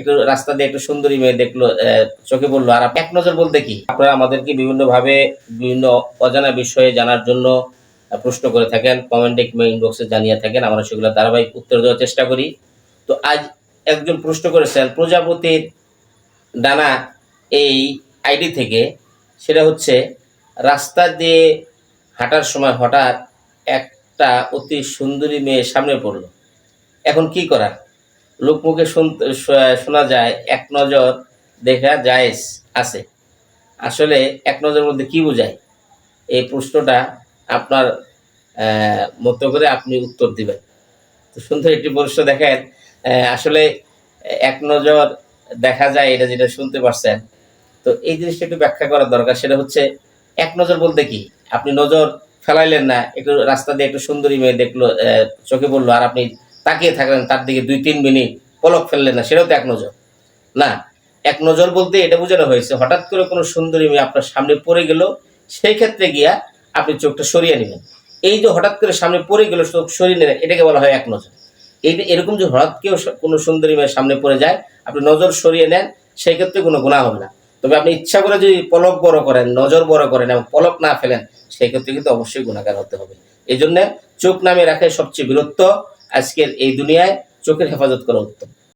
একটু রাস্তা দিয়ে একটু সুন্দরী মেয়ে দেখল চোখে বলল আর এক নজর বলতে কি? আপনারা আমাদেরকে বিভিন্ন ভাবে বিভিন্ন অজানা বিষয়ে জানার জন্য প্রশ্ন করে থাকেন কমেন্টে কিংবা ইনবক্সে জানিয়ে থাকেন। আমরা সেগুলো ধারাবাহিক উত্তর দেওয়ার চেষ্টা করি। তো আজ একজন প্রশ্ন করেছেন, প্রজাপতির ডানা এই আইডি থেকে, সেটা হচ্ছে রাস্তা দিয়ে হাঁটার সময় হঠাৎ একটা অতি সুন্দরী মেয়ে সামনে পড়ল। এখন কি করার? লোকমুখে শোনা যায়, এক নজর দেখা যায় আছে। আসলে এক নজর মধ্যে কি বোঝায়? এই প্রশ্নটা আপনার মতো করে আপনি উত্তর দিবেন। তো সুন্দর একটি প্রশ্ন দেখেন আসলে এক নজর দেখা যায় এটা যেটা শুনতে পারছেন। তো এই জিনিসটা একটু ব্যাখ্যা করা দরকার, সেটা হচ্ছে এক নজর বলতে কি? আপনি নজর ফেলাইলেন না, একটু রাস্তা দিয়ে একটু সুন্দরী মেয়ে দেখল চোখে বলল আর আপনি তাকিয়ে থাকলেন, তার দিকে দুই তিন মিনিট পলক ফেললেন না, সেটাও তো এক নজর। না, এক নজর বলতে এটা বোঝানো হয়েছে, হঠাৎ করে কোনো সুন্দরী মেয়ে আপনার সামনে পড়ে গেল, সেই ক্ষেত্রে গিয়া আপনি চোখটা সরিয়ে নেবেন। এই যে হঠাৎ করে সামনে পড়ে গেল, চোখ সরিয়ে নেবেন এটাকে বলা হয় এক নজর। এই এরকম যে হঠাৎ কেউ কোনো সুন্দরী মেয়ের সামনে পড়ে যায়, আপনি নজর সরিয়ে নেন, সেই ক্ষেত্রে কোনো গুণা হবে না। তবে আপনি ইচ্ছা করে যদি পলক বড় করেন, নজর বড় করেন এবং পলক না ফেলেন, সেই ক্ষেত্রে কিন্তু অবশ্যই গুণাগার হতে হবে। এই জন্য চোখ নামে রাখে সবচেয়ে বীরত্ব আজকের এই দুনিয়ায় চোখের হেফাজত করা উত্তম।